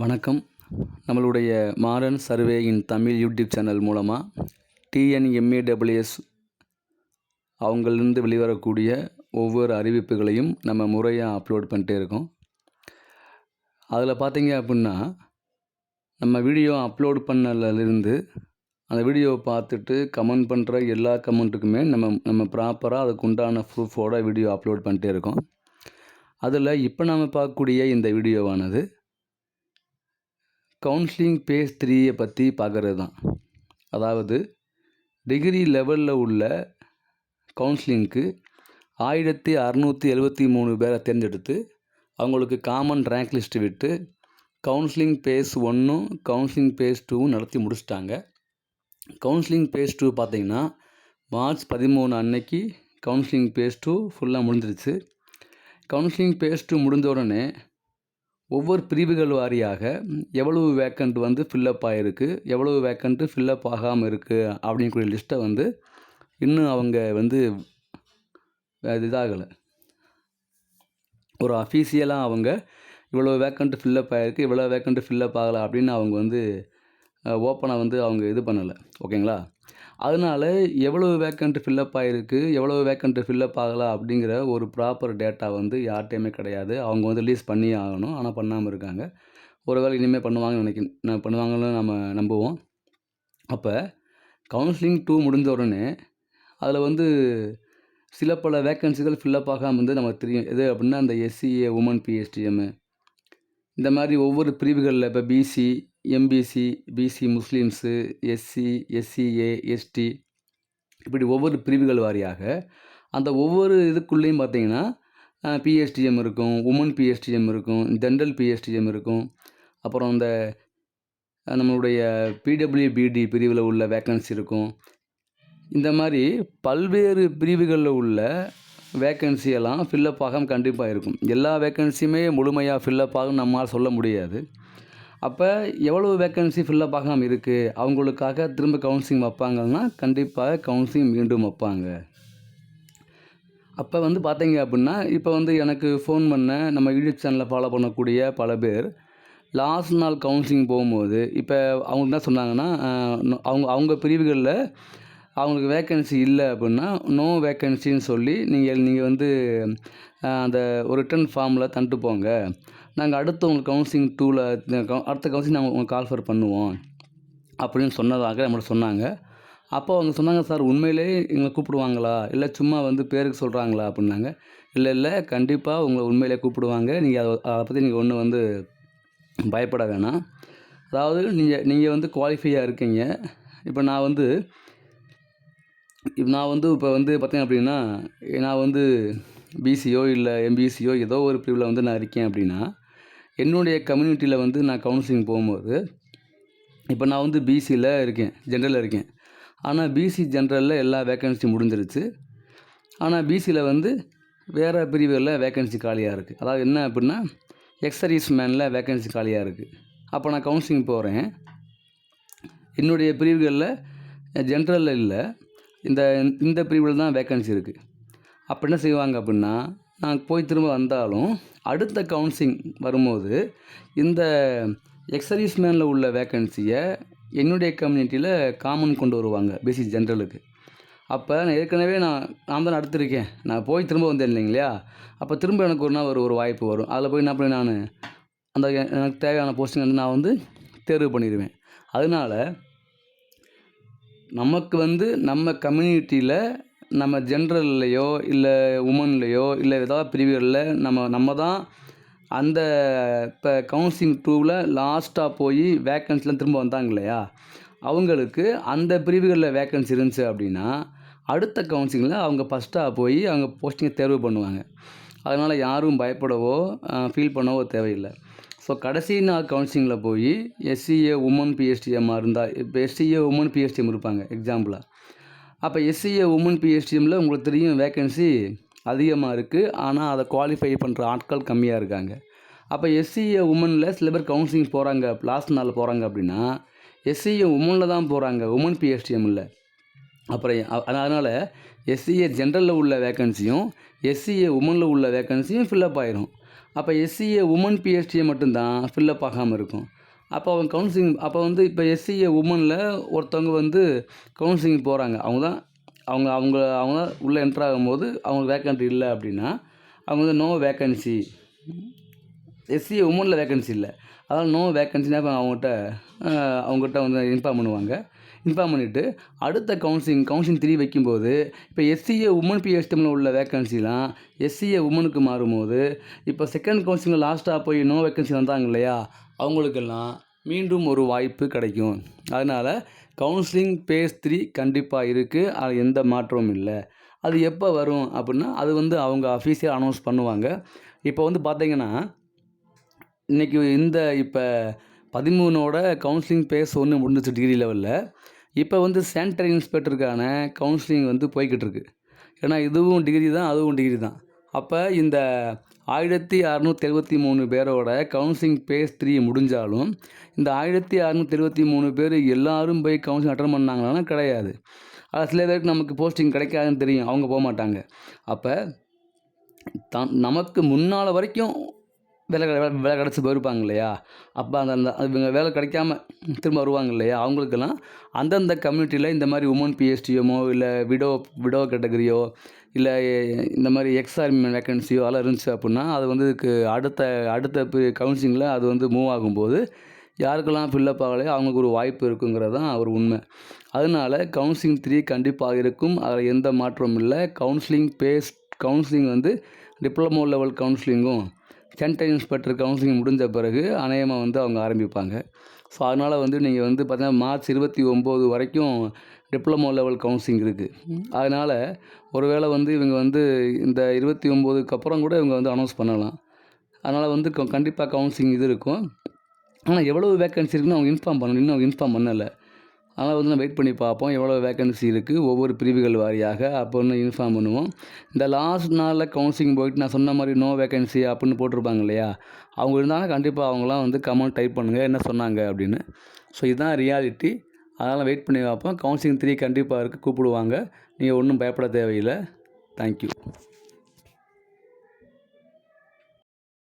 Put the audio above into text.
வணக்கம். நம்மளுடைய Maran survey in Tamil YouTube channel மூலமாக டிஎன்எம்ஏடபிள்யூஎஸ் அவங்களிருந்து வெளிவரக்கூடிய ஒவ்வொரு அறிவிப்புகளையும் நம்ம முறையாக அப்லோட் பண்ணிட்டே இருக்கோம். அதில் பார்த்தீங்க அப்படின்னா நம்ம வீடியோ அப்லோட் பண்ணலேருந்து அந்த வீடியோவை பார்த்துட்டு கமெண்ட் பண்ணுற எல்லா கமெண்ட்டுக்குமே நம்ம நம்ம ப்ராப்பராக அதுக்கு உண்டான ப்ரூஃபோட வீடியோ அப்லோட் பண்ணிட்டே இருக்கோம். அதில் இப்போ நம்ம பார்க்கக்கூடிய இந்த வீடியோவானது கவுன்சிலிங் பேஸ் த்ரீயை பற்றி பார்க்குறது தான் அதாவது டிகிரி லெவலில் உள்ள கவுன்சிலிங்க்கு ஆயிரத்தி அறநூற்றி எழுபத்தி மூணு பேரை தேர்ந்தெடுத்து அவங்களுக்கு காமன் ரேங்க் லிஸ்ட் விட்டு கவுன்சிலிங் பேஸ் ஒன்றும் கவுன்சிலிங் பேஸ் டூவும் நடத்தி முடிச்சிட்டாங்க. கவுன்சிலிங் பேஸ் டூ பார்த்திங்கன்னா மார்ச் பதிமூணு அன்னைக்கு கவுன்சிலிங் பேஸ் டூ ஃபுல்லாக முடிஞ்சிருச்சு. கவுன்சிலிங் பேஸ் டூ முடிஞ்ச உடனே ஒவ்வொரு பிரிவுகள் வாரியாக எவ்வளவு வேக்கண்ட் வந்து ஃபில்லப் ஆகிருக்கு எவ்வளவு வேக்கண்ட்டு ஃபில்லப் ஆகாமல் இருக்குது அப்படிங்கக்கூடிய லிஸ்ட்டை வந்து இன்னும் அவங்க வந்து இதாகலை. ஒரு அஃபீஷியலாக அவங்க இவ்வளோ வேக்கண்ட்டு ஃபில்லப் ஆகிருக்கு இவ்வளோ வேக்கண்ட் ஃபில்லப் ஆகலை அப்படின்னு அவங்க வந்து ஓப்பனாக வந்து அவங்க இது பண்ணலை. ஓகேங்களா? அதனால எவ்வளோ வேக்கண்ட்டு ஃபில்லப் ஆகிருக்கு எவ்வளோ வேக்கண்ட்டு ஃபில்லப் ஆகலை அப்படிங்கிற ஒரு ப்ராப்பர் டேட்டா வந்து யார்கிட்டையுமே கிடையாது. அவங்க வந்து ரிலீஸ் பண்ணியே ஆகணும். ஆனால் பண்ணாமல் இருக்காங்க. ஒருவேளை இனிமேல் பண்ணுவாங்கன்னு நினைக்கிறேன் பண்ணுவாங்கன்னு நம்ம நம்புவோம். அப்போ கவுன்சிலிங் டூ முடிஞ்ச உடனே அதில் வந்து சில பல வேக்கன்சிகள் ஃபில்லப் ஆகாமல் வந்து நமக்கு தெரியும். எது அப்படின்னா அந்த எஸ்சிஏ உமன் பிஎஸ்டிஎம்மு இந்த மாதிரி ஒவ்வொரு பிரிவுகளில் இப்போ BC MBC BC Muslims SC SCA ST இப்படி ஒவ்வொரு பிரிவுகள் வாரியாக அந்த ஒவ்வொரு இதுக்குள்ளேயும் பார்த்தீங்கன்னா பிஎஸ்டிஎம் இருக்கும் உமன் பிஎஸ்டிஎம் இருக்கும் ஜென்ரல் பிஎஸ்டிஎம் இருக்கும். அப்புறம் இந்த நம்மளுடைய பிடபிள்யூபிடி பிரிவில் உள்ள வேக்கன்சி இருக்கும். இந்த மாதிரி பல்வேறு பிரிவுகளில் உள்ள வேக்கன்சியெல்லாம் ஃபில்லப் ஆகாமல் கண்டிப்பாக இருக்கும். எல்லா வேக்கன்சியுமே முழுமையாக ஃபில்லப் ஆகும் நம்மால் சொல்ல முடியாது. அப்போ எவ்வளோ வேக்கன்சி ஃபில்லப் ஆகாமல் இருக்குது அவங்களுக்காக திரும்ப கவுன்சிலிங் வைப்பாங்கன்னா கண்டிப்பாக கவுன்சிலிங் மீண்டும் வைப்பாங்க. அப்போ வந்து பார்த்தீங்க அப்படின்னா இப்போ வந்து எனக்கு ஃபோன் பண்ண நம்ம யூடியூப் சேனலில் ஃபாலோ பண்ணக்கூடிய பல பேர் லாஸ்ட் நாள் கவுன்சிலிங் போகும்போது இப்போ அவங்க என்ன சொன்னாங்கன்னா அவங்க அவங்க பிரிவுகளில் அவங்களுக்கு வேக்கன்சி இல்லை அப்படின்னா நோ வேக்கன்சின்னு சொல்லி நீங்கள் நீங்கள் வந்து அந்த ஒரு ரிட்டன் ஃபார்மில் தந்துட்டு போங்க. நாங்கள் அடுத்து உங்களுக்கு கவுன்சிலிங் டூவில் அடுத்த கவுன்சிலிங் நாங்கள் உங்களுக்கு கால்ஃபர் பண்ணுவோம். அப்படின்னு சொன்னதாக நம்மள்ட்ட சொன்னாங்க. அப்போ அவங்க சொன்னாங்க சார் உண்மையிலே எங்களை கூப்பிடுவாங்களா? இல்லை சும்மா வந்து பேருக்கு சொல்கிறாங்களா அப்படின்னாங்க. இல்லை இல்லை கண்டிப்பாக உங்களை உண்மையிலே கூப்பிடுவாங்க. நீங்கள் அதை அதை பற்றி நீங்கள் ஒன்று வந்து பயப்பட வேணாம். அதாவது நீங்கள் நீங்கள் வந்து குவாலிஃபையாக இருக்கீங்க. இப்போ நான் வந்து இப்போ நான் வந்து இப்போ வந்து பார்த்தீங்க அப்படின்னா நான் வந்து பிசியோ இல்லை எம்பிசியோ ஏதோ ஒரு பிரிவில் வந்து நான் இருக்கேன் அப்படின்னா என்னுடைய கம்யூனிட்டியில் வந்து நான் கவுன்சிலிங் போகும்போது இப்போ நான் வந்து பிசியில் இருக்கேன் ஜென்ரலில் இருக்கேன். ஆனால் பிசி ஜென்ரலில் எல்லா வேக்கன்சியும் முடிஞ்சிருச்சு. ஆனால் பிசியில் வந்து வேறு பிரிவுகளில் வேக்கன்சி காலியாக இருக்குது அதாவது என்ன அப்படின்னா எக்ஸரீஸ் மேனில் வேக்கன்சி காலியாக இருக்குது அப்போ நான் கவுன்சிலிங் போகிறேன் என்னுடைய பிரிவுகளில் ஜென்ரலில் இல்லை இந்த இந்த பிரிவில் தான் வேக்கன்சி இருக்குது அப்போ என்ன செய்வாங்க அப்படின்னா நான் போய் திரும்ப வந்தாலும் அடுத்த கவுன்சிலிங் வரும்போது இந்த எக்ஸர்வீஸ் மேனில் உள்ள வேக்கன்சியை என்னுடைய கம்யூனிட்டியில் காமன் கொண்டு வருவாங்க பிசி ஜென்ரலுக்கு அப்போ நான் ஏற்கனவே நான் நான் தான் நடத்திருக்கேன். நான் போய் திரும்ப வந்தேன் இல்லைங்களா? அப்போ திரும்ப எனக்கு ஒரு நாள் ஒரு ஒரு வாய்ப்பு வரும். அதில் போய் என்ன பண்ணி நான் அந்த எனக்கு தேவையான போஸ்டிங் வந்து நான் வந்து தேர்வு பண்ணிடுவேன் அதனால் நமக்கு வந்து நம்ம கம்யூனிட்டியில் நம்ம ஜென்ரல்லையோ இல்லை உமன்லேயோ இல்லை ஏதாவது பிரிவுகளில் நம்ம நம்ம தான் அந்த இப்போ கவுன்சிலிங் டூவில் லாஸ்ட்டாக போய் வேக்கன்சிலாம் திரும்ப வந்தாங்க இல்லையா அவங்களுக்கு அந்த பிரிவுகளில் வேக்கன்சி இருந்துச்சு அப்படின்னா அடுத்த கவுன்சிலிங்கில் அவங்க ஃபஸ்ட்டாக போய் அவங்க போஸ்டிங்கை தேர்வு பண்ணுவாங்க. அதனால் யாரும் பயப்படவோ ஃபீல் பண்ணவோ தேவையில்லை. ஸோ கடைசி நாள் கவுன்சிலிங்கில் போய் எஸ்சிஏ உமன் பிஎஸ்டிஎம்மாக இருந்தால் இப்போ எஸ்சிஏ உமன் பிஎஸ்டிஎம் இருப்பாங்க எக்ஸாம்பிளாக அப்போ எஸ்சிஏ உமன் பிஎஸ்டிஎம்மில் உங்களுக்கு தெரியும் வேக்கன்சி அதிகமாக இருக்குது ஆனால் அதை குவாலிஃபை பண்ணுற ஆட்கள் கம்மியாக இருக்காங்க. அப்போ எஸ்சிஏ உமனில் சில பேர் கவுன்சிலிங் போகிறாங்க லாஸ்ட் நாள் போகிறாங்க அப்படின்னா எஸ்சிஏ உமனில் தான் போகிறாங்க உமன் பிஎஸ்டிஎம் இல்லை அப்புறம் அதனால் எஸ்சிஏ ஜென்ரலில் உள்ள வேக்கன்சியும் எஸ்சிஏ உமனில் உள்ள வேக்கன்சியும் ஃபில்லப் ஆயிரும். அப்போ எஸ்சிஏ உமன் பிஎஸ்டிஏ மட்டும்தான் ஃபில்லப் ஆகாமல் இருக்கும். அப்போ அவங்க கவுன்சிலிங் அப்போ வந்து இப்போ எஸ்சிஏ உமனில் ஒருத்தவங்க வந்து கவுன்சிலிங் போகிறாங்க அவங்க தான் அவங்க அவங்க அவங்க தான் உள்ளே என்ட்ரு ஆகும்போது அவங்களுக்கு வேக்கன்ட் இல்லை அப்படின்னா அவங்க வந்து நோ வேக்கன்சி எஸ்சிஏ உமனில் வேக்கன்சி இல்லை. அதனால் நோ வேக்கன்சினா இப்போ அவங்ககிட்ட அவங்ககிட்ட வந்து இன்ஃபார்ம் பண்ணுவாங்க. இன்ஃபார்ம் பண்ணிவிட்டு அடுத்த கவுன்சிலிங் கவுன்சிலிங் த்ரீ வைக்கும்போது இப்போ எஸ்சிஏ உமன் பிஎஸ்டிஎம்மில் உள்ள வேக்கன்சிலாம் எஸ்சிஏ உமனுக்கு மாறும்போது இப்போ செகண்ட் கவுன்சிலில் லாஸ்ட்டாக போய் நோ வேக்கன்சி வந்தாங்க இல்லையா அவங்களுக்கெல்லாம் மீண்டும் ஒரு வாய்ப்பு கிடைக்கும். அதனால் கவுன்சிலிங் பேஸ் த்ரீ கண்டிப்பாக இருக்குது அது எந்த மாற்றமும் இல்லை. அது எப்போ வரும் அப்படின்னா அது வந்து அவங்க அஃபீஷியல் அனௌன்ஸ் பண்ணுவாங்க. இப்போ வந்து பார்த்திங்கன்னா இன்றைக்கி இந்த இப்போ பதிமூணோட கவுன்சிலிங் பேஸ் ஒன்று முடிஞ்சிச்சு டிகிரி லெவலில் இப்போ வந்து சானிட்டரி இன்ஸ்பெக்டருக்கான கவுன்சிலிங் வந்து போய்கிட்டு இருக்கு. ஏன்னா இதுவும் டிகிரி தான் அதுவும் டிகிரி தான். அப்போ இந்த ஆயிரத்தி அறநூற்றி எழுபத்தி மூணு பேரோட கவுன்சிலிங் பேஸ் த்ரீ முடிஞ்சாலும் இந்த ஆயிரத்தி அறநூற்றி எழுபத்தி மூணு பேர் எல்லாரும் போய் கவுன்சிலிங் அட்டன் பண்ணாங்களான்னா கிடையாது. அது சில பேருக்கு நமக்கு போஸ்டிங் கிடைக்காதுன்னு தெரியும் அவங்க போக மாட்டாங்க அப்போ தம் நமக்கு முன்னால் வரைக்கும் வேலை கிடை- வேலை கிடச்சி போயிருப்பாங்க இல்லையா அப்போ அந்த அந்த இவங்க வேலை கிடைக்காம திரும்ப வருவாங்க இல்லையா அவங்களுக்கெல்லாம் அந்தந்த கம்யூனிட்டியில் இந்த மாதிரி உமன் பிஎஸ்டிஎமோ இல்லை விடோ விடோ கேட்டகரியோ இல்லை இந்த மாதிரி எக்ஸ்ஆர்மி வேக்கன்சியோ அதெல்லாம் இருந்துச்சு அப்படின்னா அது வந்து இதுக்கு அடுத்த அடுத்த கவுன்சிலிங்கில் அது வந்து மூவ் ஆகும்போது யாருக்கெல்லாம் ஃபில்லப் ஆகலையோ அவங்களுக்கு ஒரு வாய்ப்பு இருக்குங்கிறது தான் ஒரு உண்மை. அதனால கவுன்சிலிங் த்ரீ கண்டிப்பாக இருக்கும். அதில் எந்த மாற்றமும் இல்லை. கவுன்சிலிங் பேஸ் கவுன்சிலிங் வந்து டிப்ளமோ லெவல் கவுன்சிலிங்கும் சென்டர் இன்ஸ்பெக்டர் கவுன்சிலிங் முடிஞ்ச பிறகு அநேகமாக வந்து அவங்க ஆரம்பிப்பாங்க. ஸோ அதனால் வந்து நீங்கள் வந்து பார்த்தீங்கன்னா மார்ச் இருபத்தி ஒம்பது வரைக்கும் டிப்ளமோ லெவல் கவுன்சிலிங் இருக்குது அதனால் ஒருவேளை வந்து இவங்க வந்து இந்த இருபத்தி ஒம்போதுக்கு அப்புறம் கூட இவங்க வந்து அனௌன்ஸ் பண்ணலாம். அதனால் வந்து கண்டிப்பாக கவுன்சிலிங் இது இருக்கும். ஆனால் எவ்வளோ வேக்கன்சி இருக்குன்னு அவங்க இன்ஃபார்ம் பண்ணணும் இன்னும் அவங்க இன்ஃபார்ம் பண்ணலை. அதனால் வந்து நம்ம வெயிட் பண்ணி பார்ப்போம். எவ்வளோ வேக்கன்சி இருக்குது ஒவ்வொரு பிரிவுகள் வாரியாக. அப்போன்னு இன்ஃபார்ம் பண்ணுவோம். இந்த லாஸ்ட் நாளில் கவுன்சிலிங் போயிட்டு நான் சொன்ன மாதிரி நோ வேக்கன்சி அப்படின்னு போட்டிருப்பாங்க இல்லையா? அவங்க இருந்தாலும் கண்டிப்பாக அவங்களாம் வந்து கமெண்ட் டைப் பண்ணுங்கள் என்ன சொன்னாங்க அப்படின்னு. ஸோ இதுதான் ரியாலிட்டி அதனால் வெயிட் பண்ணி பார்ப்போம். கவுன்சிலிங் த்ரீ கண்டிப்பாக இருக்குது கூப்பிடுவாங்க. நீங்கள் ஒன்றும் பயப்பட தேவையில்லை. தேங்க்யூ